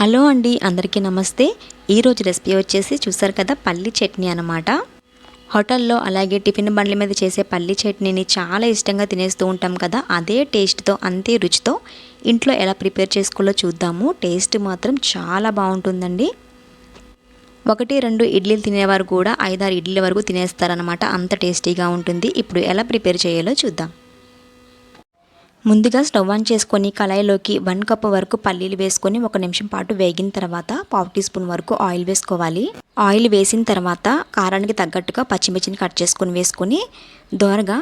Hello అండి అందరికీ నమస్తే. ఈరోజు రెసిపీ వచ్చేసి చూసారు కదా పల్లి చట్నీ అనమాట హోటల్లో అలాగే టిఫిన్ బండ్ల మీద చేసే పల్లి చట్నీని చాలా ఇష్టంగా తినేస్తూ ఉంటాం కదా అదే టేస్ట్తో అంతే రుచితో. ఇంట్లో ఎలా ప్రిపేర్ చేసుకోవాలో చూద్దాము. టేస్ట్ మాత్రం చాలా బాగుంటుందండి. ఒకటి రెండు ఇడ్లీలు తినేవారు కూడా ఐదారు ఇడ్లీల వరకు తినేస్తారనమాట అంత టేస్టీగా ఉంటుంది. ఇప్పుడు ఎలా ప్రిపేర్ చేయాలో చూద్దాం. ముందుగా స్టవ్ ఆన్ చేసుకొని కళాయిలోకి వన్ కప్ వరకు పల్లీలు వేసుకొని ఒక నిమిషం పాటు వేగిన తర్వాత పావు టీ స్పూన్ వరకు ఆయిల్ వేసుకోవాలి. ఆయిల్ వేసిన తర్వాత కారానికి తగ్గట్టుగా పచ్చిమిర్చిని కట్ చేసుకొని వేసుకొని దోరగా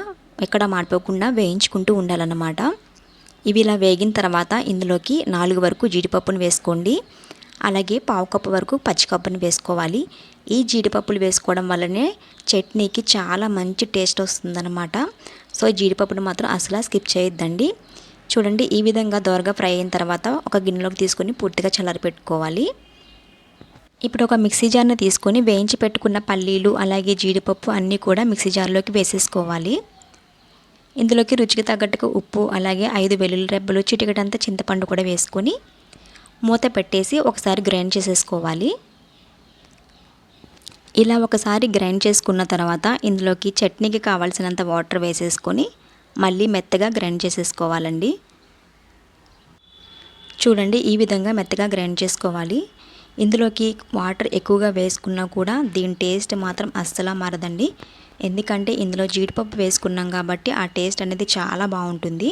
ఎక్కడ మాడిపోకుండా వేయించుకుంటూ ఉండాలన్నమాట. ఇవి ఇలా వేగిన తర్వాత ఇందులోకి నాలుగు వరకు జీడిపప్పును వేసుకోండి. అలాగే పావు కప్పు వరకు పచ్చికప్పును వేసుకోవాలి. ఈ జీడిపప్పులు వేసుకోవడం వల్లనే చట్నీకి చాలా మంచి టేస్ట్ వస్తుందన్నమాట. సో జీడిపప్పును మాత్రం అసలు స్కిప్ చేయొద్దండి. చూడండి ఈ విధంగా దోరగా ఫ్రై అయిన తర్వాత ఒక గిన్నెలోకి తీసుకొని పూర్తిగా చల్లారి పెట్టుకోవాలి ఇప్పుడు ఒక మిక్సీ జార్ని తీసుకొని వేయించి పెట్టుకున్న పల్లీలు అలాగే జీడిపప్పు అన్నీ కూడా మిక్సీ జార్లోకి వేసేసుకోవాలి. ఇందులోకి రుచికి తగ్గట్టుగా ఉప్పు అలాగే ఐదు వెల్లుల్లి రెబ్బలు చిటికటంతా చింతపండు కూడా వేసుకొని మూత పెట్టేసి ఒకసారి గ్రైండ్ చేసేసుకోవాలి. ఇలా ఒకసారి గ్రైండ్ చేసుకున్న తర్వాత ఇందులోకి చట్నీకి కావాల్సినంత వాటర్ వేసేసుకొని మళ్ళీ మెత్తగా గ్రైండ్ చేసేసుకోవాలండి. చూడండి ఈ విధంగా మెత్తగా గ్రైండ్ చేసుకోవాలి. ఇందులోకి వాటర్ ఎక్కువగా వేసుకున్నా కూడా దీని టేస్ట్ మాత్రం అస్సలు మారదండి. ఎందుకంటే ఇందులో జీడిపప్పు వేసుకున్నాం కాబట్టి ఆ టేస్ట్ అనేది చాలా బాగుంటుంది.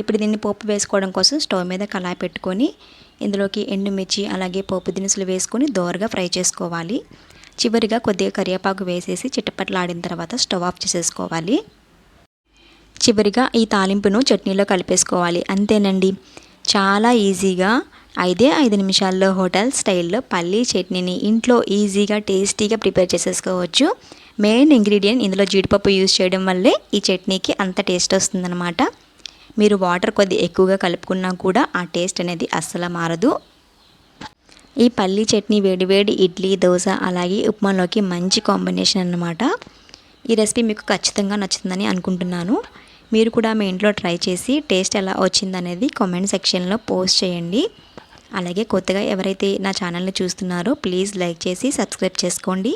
ఇప్పుడు దీన్ని పోపు వేసుకోవడం కోసం స్టవ్ మీద కళాయి పెట్టుకొని ఇందులోకి ఎండుమిర్చి అలాగే పోపు దినుసులు వేసుకొని దోరగా ఫ్రై చేసుకోవాలి. చివరిగా కొద్దిగా కరివేపాకు వేసేసి చిట్టపట్లాడిన తర్వాత స్టవ్ ఆఫ్ చేసేసుకోవాలి. చివరిగా ఈ తాలింపును చట్నీలో కలిపేసుకోవాలి. అంతేనండి. చాలా ఈజీగా ఐదే ఐదు నిమిషాల్లో హోటల్ స్టైల్లో పల్లీ చట్నీని ఇంట్లో ఈజీగా టేస్టీగా ప్రిపేర్ చేసేసుకోవచ్చు. మెయిన్ ఇంగ్రీడియంట్ ఇందులో జీడిపప్పు యూజ్ చేయడం వల్లే ఈ చట్నీకి అంత టేస్ట్ వస్తుందన్నమాట. మీరు వాటర్ కొద్ది ఎక్కువగా కలుపుకున్నా కూడా ఆ టేస్ట్ అనేది అస్సలు మారదు. ఈ పల్లీ చట్నీ వేడివేడి ఇడ్లీ దోశ అలాగే ఉప్మాలోకి మంచి కాంబినేషన్ అన్నమాట. ఈ రెసిపీ మీకు ఖచ్చితంగా నచ్చుతుందని అనుకుంటున్నాను. మీరు కూడా మీ ఇంట్లో ట్రై చేసి టేస్ట్ ఎలా వచ్చిందనేది కామెంట్ సెక్షన్లో పోస్ట్ చేయండి. అలాగే కొత్తగా ఎవరైతే నా ఛానల్ని చూస్తున్నారో ప్లీజ్ లైక్ చేసి సబ్స్క్రైబ్ చేసుకోండి.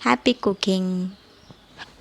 Happy cooking!